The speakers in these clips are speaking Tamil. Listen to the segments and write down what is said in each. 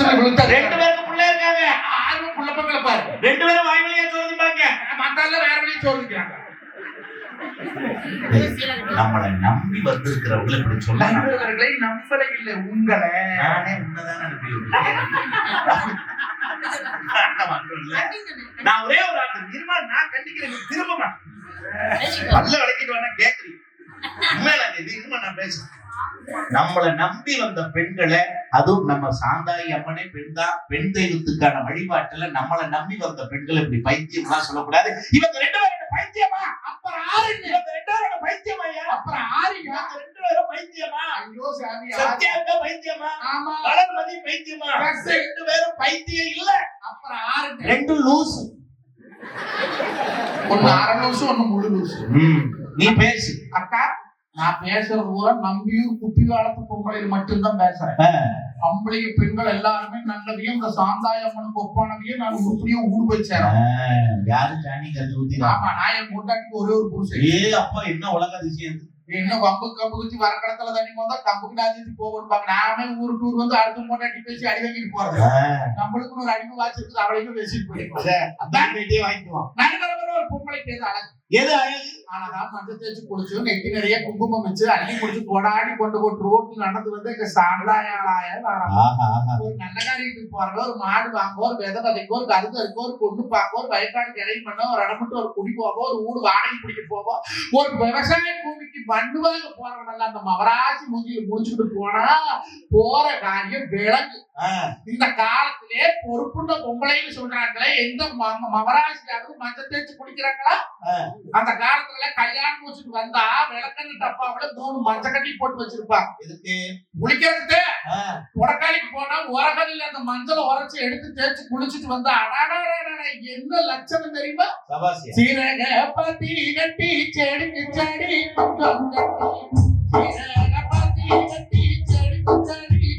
ரெண்டு பேருக்கு பிள்ளை இருக்காங்க. ஆறு புள்ள பாரு. ரெண்டு பேரும் வாய் வழியா சொல்லுப்பாங்க மத்தால வேற வழி சோதிக்கிறாங்க நம்மளை நம்பி வந்திருக்கிறவங்களை இப்படி சொல்ல நண்பர்களை நம்பலை இல்லை உங்களை. நானே உன்னதான் அனுப்பி. நான் ஒரே ஒரு ஆள். இருமா நான் கண்டிக்கிறேன் திரும்பமா. பல்ல விளக்கிட்டு வேணா கேக்குறீங்க. உண்மையில இது இருமா நான் பேசுறேன். நம்மளை நம்பி வந்த பெண்களை அதுவும் நம்ம சாந்தாயி அம்மனே பெண் தான் பெண் தெய்வத்துக்கான வழிபாட்டுல நம்மளை நம்பி வந்த பெண்களை இப்படி பைத்தியம்லாம் சொல்லக்கூடாது. இவங்க ரெண்டு பேரும் பைத்தியமா? அப்புறம் ஆறுங்க இவங்க ரெண்டு பேரும் என்ன பைத்தியமாயா அப்புறம் ஆறுங்க இவங்க? ரெண்டு பேரும் பைத்தியமா? ஐயோ சாமி ஆறு. சத்யாக்கா பைத்தியமா? ஆமா. வளர்மதி பைத்தியமா. ரெண்டு பேரும் பைத்தியம் இல்ல. அப்புறம் ஆறுங்க ரெண்டு லூஸ் ஒண்ணு அரை லூசு ஒண்ணு முழு லூசு. நீ பேசு. அக்கா நான் பேசுறது பூரா நம்பியூர் குப்பி காலத்து பொம்பளையில் மட்டும்தான் பேசுறேன். ஆ. பொம்பளைங்க பெண்கள் எல்லாருமே நல்லதையும் இந்த சாந்தாய அம்மனுக்கு ஒப்பானதையும் நான் உருப்படியும் ஊடு போய் சேரும். யாரு ஜானி கத்து ஊத்திரா ஆமா நான் என் முட்டாட்டிக்கு ஒரே ஒரு புருஷன். ஏ அப்பா என்ன உலக அதிசயம்? இன்னும் கம்பு கம்பு குச்சி வர கடத்துல தண்ணி போதா கம்புக்கு நாஜிட்டு போகணும் நாமே ஊருக்கு டூர் வந்து அடுத்த முன்னாடி பேசி அடி வாங்கிட்டு போறது. நம்மளுக்கு ஒரு அடிமை வாச்சிருக்கு அவளையும் பேசிட்டு போயிருக்கோம் வாங்கிக்குவோம் நடுத்தர ஒரு பொம்பளைக்கு எது அழகு? எது அழகு? அழகா மஞ்சள் தேய்ச்சி குளிச்சு நெத்தி நிறைய குங்குமம் வச்சு அள்ளி குடிச்சு கொடாடி கொண்டு போட்டு ரோட்ல நடந்து வந்து இங்க சாண்டாயாளாய ஒரு நல்ல காரியத்துக்கு போறவங்க ஒரு மாடு வாங்க ஒரு விதை விதைக்க ஒரு கருத்து இருக்க ஒரு பொண்ணு பார்க்க ஒரு வயக்காடு கிளை பண்ண ஒரு இடமிட்டு ஒரு குடி போக ஒரு ஊடு வாடகை பிடிக்க போக ஒரு விவசாய பூமிக்கு மண்ணு வாங்க போறவனல்ல அந்த மவராசி மூஞ்சியில முடிச்சுட்டு போனா போற காரியம் விளங்கு இந்த காலத்திலே பொறுப்புள்ள பொம்பளைன்னு சொல்றாங்களே எந்த ம- மவராசியாவது மஞ்சள் தேய்ச்சி குடிக்கிறாங்களா அந்த காலத்துல கல்யாணம் முடிச்சுட்டு வந்தா விளக்கண்ணு டப்பாவுல மூணு மஞ்சள் கட்டி போட்டு வச்சிருப்பாங்க எதுக்கு? குளிக்கிறதுக்கு. உடக்காலிக்கு போனா உரகல்ல அந்த மஞ்சளை உரைச்சு எடுத்து தேய்ச்சி குளிச்சுட்டு வந்தா அடாடாடாடா, என்ன லட்சணம் தெரியுமா சீரக பத்தி கட்டி செடி சீரக பத்தி கட்டி செடிக்கு செடி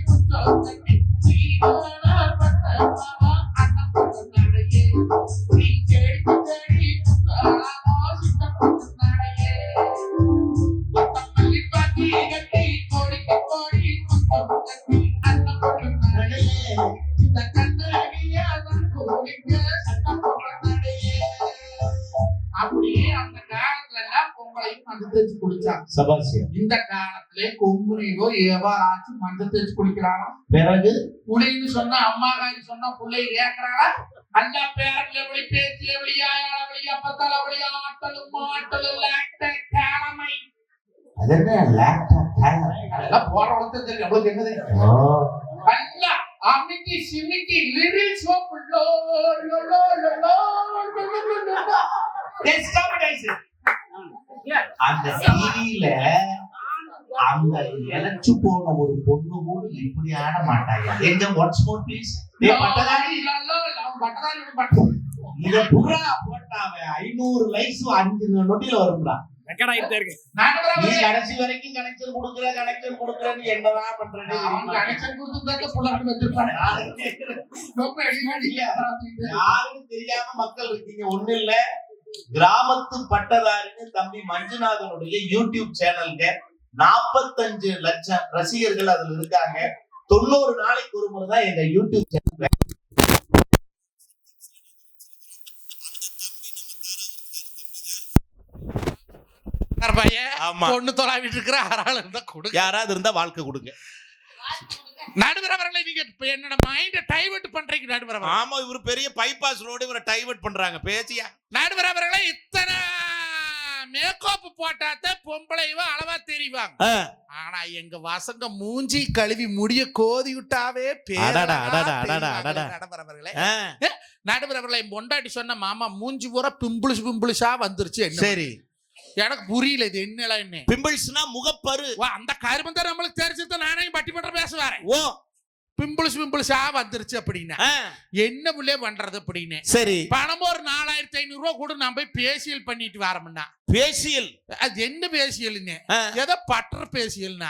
அந்த காலத்துல எல்லாம் பொங்கலையும் மஞ்சள் தேய்ச்சி குளிச்சாங்க சபாசியம் இந்த காலத்திலே கொம்புனையிலோ எவாராச்சு மஞ்சள் தேய்ச்சி குளிக்கிறானோ பிறகு சொன்னா அம்மா சொன்னா பிள்ளை கேட்கறாளா அந்த பேரல வழி பேச்சில வழி ஆயாள அப்பத்தால வழி ஆட்டலும் போற வளர்த்து தெரியும் அவளுக்கு அந்த டிவியில அந்த இழைச்சு போன ஒரு பொண்ணு கூட இப்படி ஆட மாட்டாங்க எங்க ஒன்ஸ் மோர் ப்ளீஸ் இத புறா போட்டாவ ஐநூறு லைக்ஸ் அஞ்சு நொட்டியில வரும்டா. ரெக்கார்ட் ஆகிட்டே இருக்கு. நீ கடைசி வரைக்கும் கனெக்ஷன் கொடுக்குற கனெக்ஷன் கொடுக்குறன்னு என்னதான் பண்றேன்னு யாருக்கும் தெரியாம? மக்கள் இருக்கீங்க. ஒண்ணு இல்ல. கிராமத்து பட்டதாரின்னு தம்பி மஞ்சுநாதனுடைய யூடியூப் சேனல்ங்க. நாற்பத்தஞ்சு லட்சம் ரசிகர்கள் அதுல இருக்காங்க. தொண்ணூறு நாளைக்கு ஒரு முறை தான் எங்க யூடியூப் சேனல் ஆமா. பொண்ணு தொலாவிட்டு இருக்கிற ஆறாள் இருந்தா கொடுங்க. யாராவது இருந்தா வாழ்க்கை கொடுங்க. நடுவரவர்களை நீங்க இப்ப என்னோட மைண்ட டைவர்ட் பண்றீங்க நடுவரவர் ஆமா இவரு பெரிய பைபாஸ் ரோடு இவரை டைவர்ட் பண்றாங்க பேசியா? நடுவரவர்களை இத்தனை மேக்கப் போட்டாத்த பொம்பளைவ அளவா தெரிவாங்க. ஆனா எங்க வசங்க மூஞ்சி கழுவி முடிய கோதி விட்டாவே. நடுவரவர்களே நடுவரவர்களை பொண்டாட்டி சொன்ன மாமா மூஞ்சி பூரா பிம்பிளிஸ் பிம்பிளிஸா வந்துருச்சு சரி. எனக்கு புரியல இது என்னலாம் என்ன. பிம்பிள்ஸ்னா முகப்பரு. அந்த கருமம் தான் நம்மளுக்கு தெரிஞ்சது நானே பட்டி பண்ற பேச வரேன் ஓ பிம்பிள்ஸ் பிம்பிள்ஸா வந்துருச்சு அப்படின்னா. என்ன புள்ளே பண்றது அப்படின்னு. சரி. பணம் ஒரு நாலாயிரத்தி ஐநூறு ரூபா கூட நான் போய் பேசியல் பண்ணிட்டு வரமுன்னா. பேசியல். அது என்ன பேசியல்னு? ஏதோ பட்டர் பேசியல்னா.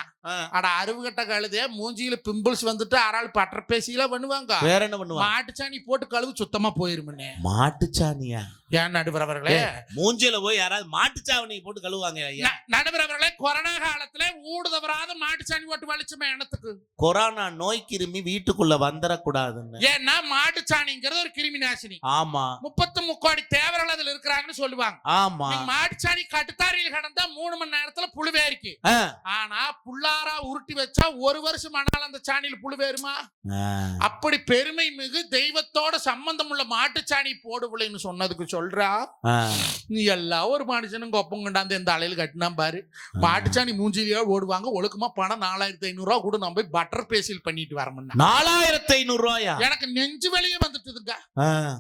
அட அருவு கட்ட கழுதே மூஞ்சியில பிம்பிள்ஸ் வந்துட்டு அறாள் பற்ற பேசியெல்லாம் பண்ணுவாங்க. வேற என்ன பண்ணுவாங்க? மாட்டுச்சாணி போட்டு கழுவு சுத்தமா போயிருமுன்னே மாட்டுச்சாணியா? ஏன் நடுவர் அவர்களே? மூஞ்சில போய் யாராவது மாட்டுச்சாவணி போட்டு கழுவாங்க நடுவர் அவர்களே கொரோனா காலத்துல ஊடு தவறாத மாட்டுச்சாணி போட்டு வலிச்சுமே எனத்துக்கு கொரோனா நோய் கிருமி வீட்டுக்குள்ள வந்துடக்கூடாதுன்னு ஏன்னா மாட்டுச்சாணிங்கிறது ஒரு கிருமி நாசினி. ஆமா. முப்பத்து முக்கோடி தேவர்கள் அதுல இருக்கிறாங்கன்னு சொல்லுவாங்க. ஆமா. நீங்க மாட்டுச்சாணி கட்டுத்தாரியில் கடந்தா மூணு மணி நேரத்துல புழுவேரிக்கு ஆ, ஆனா புல்லாரா உருட்டி வச்சா ஒரு வருஷம் ஆனாலும் அந்த சாணியில் புழு வேறுமா? ஆ. அப்படி பெருமை மிகு தெய்வத்தோட சம்பந்தம் உள்ள மாட்டுச்சாணி போடுவில்லைன்னு சொன்னதுக்கு சொல்றா. நீ எல்லாம் ஒரு மனுஷனும் கொப்பம் கொண்டாந்து இந்த அலையில கட்டினா பாரு. மாட்டுச்சாணி மூஞ்சிலேயே ஓடுவாங்க. ஒழுக்கமா பணம் நாலாயிரத்தி ஐநூறு ரூபா கூட. நம்ம போய் பட்டர் பேசியல் பண்ணிட்டு வரமுன்னா நாலாயிரத்தி ஐநூறு ரூபாயா எனக்கு நெஞ்சு வெளியே வந்துட்டுதுங்க.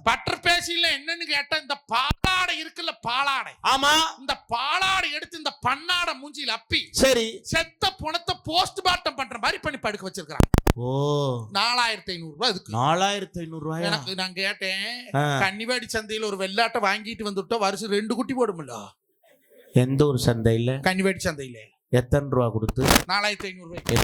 பட்டர் பேசியல என்னன்னு கேட்டா இந்த பாலாடை இருக்குல்ல பாலாடை. ஆமா. இந்த பாலாடை எடுத்து இந்த பண்ணாடை மூஞ்சில அப்பி சரி. செத்த புணத்தை போஸ்ட் மார்ட்டம் பண்ற மாதிரி பண்ணி படுக்க வச்சிருக்காங்க ஓ. நாலாயிரத்தி ஐநூறு ரூபாய் அதுக்கு. நாலாயிரத்தி ஐநூறு ரூபாயா எனக்கு நான் கேட்டேன். கன்னிவாடி சந்தையில ஒரு வெள்ளாட்டை வாங்கிட்டு வந்துட்டோம் வருஷம் ரெண்டு குட்டி போடுமில்ல எந்த ஒரு சந்தையில? கன்னிவாடி சந்தையில. எத்தனை ரூபா கொடுத்து? நாலாயிரத்தி ஐநூறு ரூபாய்